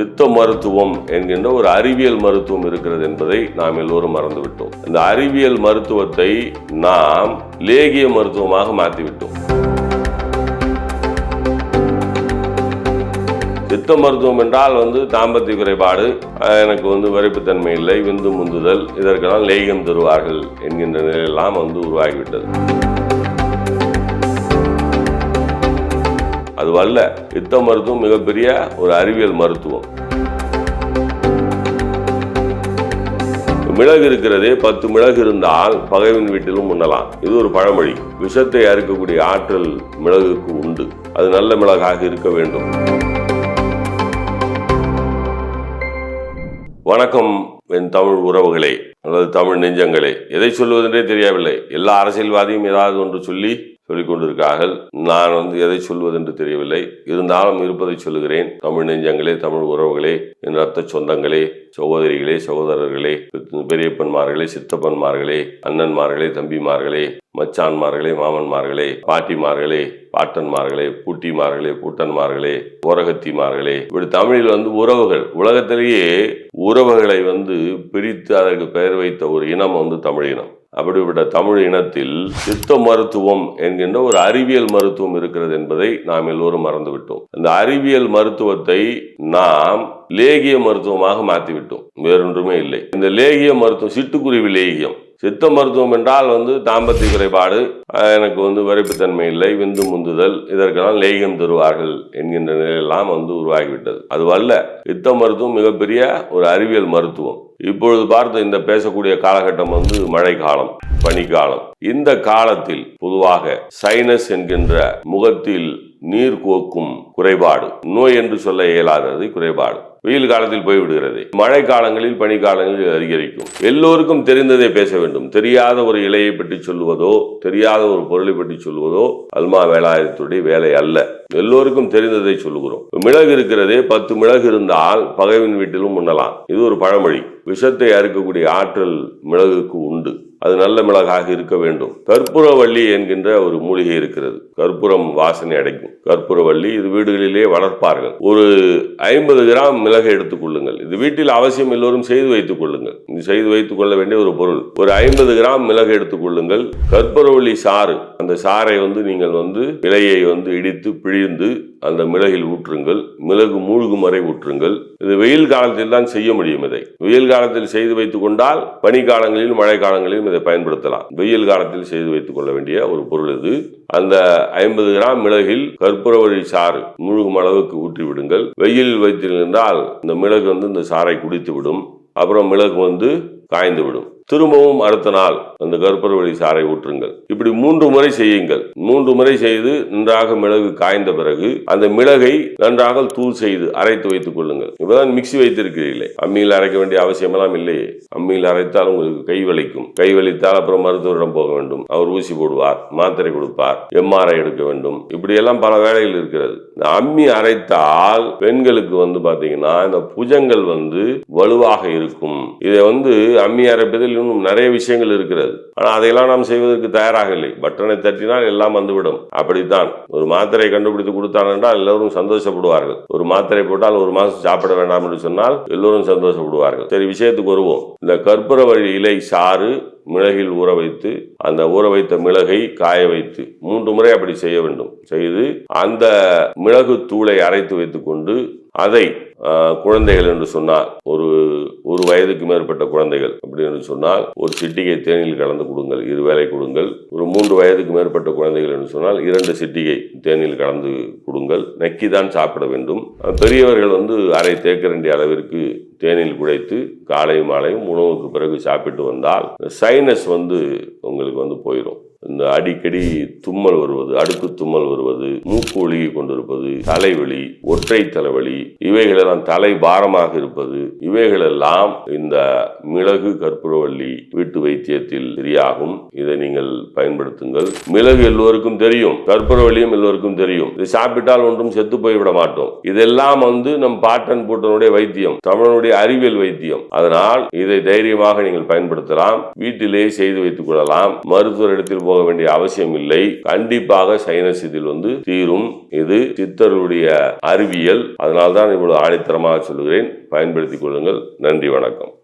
யுத்த மருத்துவம் என்கின்ற ஒரு அறிவியல் மருத்துவம் இருக்கிறது என்பதை நாம் எல்லோரும் மறந்துவிட்டோம். இந்த அறிவியல் மருத்துவத்தை நாம் லேகிய மருத்துவமாக மாற்றிவிட்டோம். சித்த மருத்துவம் என்றால் வந்து தாம்பத்திய குறைபாடு எனக்கு வந்து விரைப்புத்தன்மை இல்லை விந்து முந்துதல் இதற்கெல்லாம் லேகியம் தருவார்கள் என்கின்ற நிலையெல்லாம் வந்து உருவாகிவிட்டது. அதுவல்ல யுத்த மருத்துவம் மிகப்பெரிய ஒரு அறிவியல் மருத்துவம். மிளகு இருக்கிறதே பத்து மிளகு இருந்தால் பகைவன் வீட்டிலும் உண்ணலாம். இது ஒரு பழமொழி. விஷத்தை அறுக்கக்கூடிய ஆற்றல் மிளகுக்கு உண்டு. அது நல்ல மிளகாக இருக்க வேண்டும். வணக்கம் என் தமிழ் உறவுகளே. அல்லது தமிழ் நெஞ்சங்களே. எதை சொல்வதென்றே தெரியவில்லை. எல்லா அரசியல்வாதியும் ஏதாவது ஒன்று சொல்லி சொல்லிக்கொண்டிருக்கார்கள். நான் வந்து எதை சொல்வதென்று தெரியவில்லை. இருந்தாலும் இருப்பதை சொல்லுகிறேன். தமிழ் நெஞ்சங்களே தமிழ் உறவுகளே என் ரத்த சொந்தங்களே சகோதரிகளே சகோதரர்களே பெரியப்பன்மார்களே சித்தப்பன்மார்களே அண்ணன்மார்களே தம்பிமார்களே மச்சான்மார்களே மாமன்மார்களே பாட்டிமார்களே பாட்டன்மார்களே பூட்டிமார்களே பூட்டன்மார்களே ஓரகத்திமார்களே இப்படி தமிழில் வந்து உறவுகள். உலகத்திலேயே உறவுகளை வந்து பிரித்து அதற்கு பெயர் வைத்த ஒரு இனம் வந்து தமிழ் இனம். அப்படிப்பட்ட தமிழ் இனத்தில் சித்த மருத்துவம் என்கின்ற ஒரு அறிவியல் மருத்துவம் இருக்கிறது என்பதை நாம் எல்லோரும் மறந்துவிட்டோம். அந்த அறிவியல் மருத்துவத்தை நாம் லேகிய மருத்துவமாக மாற்றிவிட்டோம். வேறொன்றுமே இல்லை. இந்த லேகிய மருத்துவம் சிட்டுக்குருவி லேகியம் சித்த மருத்துவம் என்றால் வந்து தாம்பத்திய குறைபாடு எனக்கு வந்து விரைப்புத்தன்மை இல்லை விந்து முந்துதல் இதற்கெல்லாம் லேகம் தருவார்கள் என்கின்ற நிலையெல்லாம் வந்து உருவாகிவிட்டது. அதுவல்ல சித்த மருத்துவம் மிகப்பெரிய ஒரு அறிவியல் மருத்துவம். இப்பொழுது பார்த்த இந்த பேசக்கூடிய காலகட்டம் வந்து மழைக்காலம் பனிக்காலம். இந்த காலத்தில் பொதுவாக சைனஸ் என்கின்ற முகத்தில் நீர் கோக்கும் குறைபாடு நோய் என்று சொல்ல இயலாதது குறைபாடு. வெயில் காலத்தில் போய்விடுகிறது மழை காலங்களில் பனிக்காலங்களில் அதிகரிக்கும். எல்லோருக்கும் தெரிந்ததை பேச வேண்டும். தெரியாத ஒரு இலையை பற்றி சொல்லுவதோ தெரியாத ஒரு பொருளை பற்றி சொல்லுவதோ அல்மா வேலாயுதத்துடைய வேலை அல்ல. எல்லோருக்கும் தெரிந்ததை சொல்லுகிறோம். மிளகு இருக்கிறதே பத்து மிளகு இருந்தால் பகைவின் வீட்டிலும் உண்ணலாம். இது ஒரு பழமொழி. விஷத்தை அறுக்கக்கூடிய ஆற்றல் மிளகுக்கு உண்டு. அது நல்ல மிளகாக இருக்க வேண்டும். கற்பூரவள்ளி என்கின்ற ஒரு மூலிகை இருக்கிறது. கற்பூரம் வாசனை அடைக்கும். கற்பூரவள்ளி இது வீடுகளிலே வளர்ப்பார்கள். ஒரு ஐம்பது கிராம் மிளகை எடுத்துக்கொள்ளுங்கள் இது வீட்டில் அவசியம் எல்லோரும் செய்து வைத்துக் கொள்ளுங்கள். இது செய்து வைத்துக் கொள்ள வேண்டிய ஒரு பொருள். ஒரு ஐம்பது கிராம் மிளகு எடுத்துக்கொள்ளுங்கள் கற்பூரவள்ளி சாறு அந்த சாறை வந்து நீங்கள் வந்து இலையை வந்து இடித்து பிழிந்து அந்த மிளகில் ஊற்றுங்கள். மிளகு மூழ்கும் வரை ஊற்றுங்கள். இது வெயில் காலத்தில் தான் செய்ய முடியும் இதை. வெயில் காலத்தில் செய்து வைத்துக் கொண்டால் பனிக்காலங்களிலும் மழை காலங்களிலும் இதை பயன்படுத்தலாம். வெயில் காலத்தில் செய்து வைத்துக் கொள்ள வேண்டிய ஒரு பொருள் இது. அந்த ஐம்பது கிராம் மிளகில் கற்பூரவழி சாறு முழுகும் அளவுக்கு ஊற்றி விடுங்கள். வெயிலில் வைத்திருந்தால் இந்த மிளகு வந்து இந்த சாறை குடித்து விடும். அப்புறம் மிளகு வந்து காய்ந்து விடும். திரும்பவும் அடுத்த நாள் அந்த கற்பூரவழி சாறை ஊற்றுங்கள். இப்படி மூன்று முறை செய்யுங்கள். மூன்று முறை செய்து நன்றாக மிளகு காய்ந்த பிறகு அந்த மிளகை நன்றாக தூள் செய்து அரைத்து வைத்துக் கொள்ளுங்கள். இப்பதான் மிக்சி வைத்திருக்கிறீர்களே. அம்மியில் அரைக்க வேண்டிய அவசியமெல்லாம் இல்லையே. அம்மியில் அரைத்தால் உங்களுக்கு கை வலிக்கும். கை வலித்தால் அப்புறம் மருத்துவரிடம் போக வேண்டும். அவர் ஊசி போடுவார் மாத்திரை கொடுப்பார் எம்ஆர்ஐ எடுக்க வேண்டும். இப்படி எல்லாம் பல வேலைகள் இருக்கிறது. இந்த அம்மி அரைத்தால் பெண்களுக்கு வந்து பாத்தீங்கன்னா இந்த புஜங்கள் வந்து வலுவாக இருக்கும். இதை வந்து அம்மி அரைப்பதில் இன்னும் நிறைய விஷயங்கள் இருக்கிறது. ஆனால் அதையெல்லாம் நாம் செய்வதற்கு தயாராக இல்லை பட்டனை தட்டினால் எல்லாம் வந்துவிடும். அப்படித்தான். ஒரு மாத்திரை கண்டுபிடித்து கொடுத்தான் என்றால் எல்லோரும் சந்தோஷப்படுவார்கள். ஒரு மாத்திரை போட்டால் ஒரு மாதம் சாப்பிட வேண்டாம் என்று சொன்னால் எல்லோரும் சந்தோஷப்படுவார்கள். சரி விஷயத்துக்கு வருவோம். இந்த கற்பூர வழி இலை சாறு மிளகில் ஊற வைத்து அந்த ஊற வைத்த மிளகை காய வைத்து மூன்று முறை அப்படி செய்ய வேண்டும். செய்து அந்த மிளகு தூளை அரைத்து வைத்துக்கொண்டு அதை குழந்தைகள் என்று சொன்னால் ஒரு ஒரு வயதுக்கு மேற்பட்ட குழந்தைகள் அப்படின்னு சொன்னால் ஒரு சிட்டிகை தேனில் கலந்து கொடுங்கள் இரு வேளை கொடுங்கள். ஒரு மூன்று வயதுக்கு மேற்பட்ட குழந்தைகள் என்று சொன்னால் இரண்டு சிட்டிகை தேனில் கலந்து கொடுங்கள். நக்கி தான் சாப்பிட வேண்டும். பெரியவர்கள் வந்து அரை தேக்கரண்டி அளவிற்கு தேனில் குடைத்து காலையும் மாலையும் உணவுக்கு பிறகு சாப்பிட்டு வந்தால் சைனஸ் வந்து உங்களுக்கு வந்து போயிடும் இந்த அடிக்கடி தும்மல் வருவது அடுக்கு தும்மல் வருவது மூக்கு ஒழுகி கொண்டிருப்பது தலைவலி ஒற்றை தலைவலி இவைகளெல்லாம் தலை பாரமாக இருப்பது இவைகளெல்லாம் இந்த மிளகு கற்பூரவள்ளி வீட்டு வைத்தியத்தில் சரியாகும். இதை நீங்கள் பயன்படுத்துங்கள். மிளகு எல்லோருக்கும் தெரியும் கற்பூரவள்ளியும் எல்லோருக்கும் தெரியும். இதை சாப்பிட்டால் ஒன்றும் செத்து போய்விட மாட்டோம். இதெல்லாம் வந்து நம் பாட்டன் பூட்டனுடைய வைத்தியம் தமிழனுடைய அறிவியல் வைத்தியம். அதனால் இதை தைரியமாக நீங்கள் பயன்படுத்தலாம். வீட்டிலேயே செய்து வைத்துக் கொள்ளலாம். மருத்துவரிடத்தில் போக வேண்டிய அவசியம் இல்லை. கண்டிப்பாக சைனஸ் இதில் வந்து தீரும். இது சித்தருடைய அறிவியல். அதனால்தான் இவ்வளவு ஆணித்தரமாக சொல்கிறேன் பயன்படுத்திக் கொள்ளுங்கள். நன்றி வணக்கம்.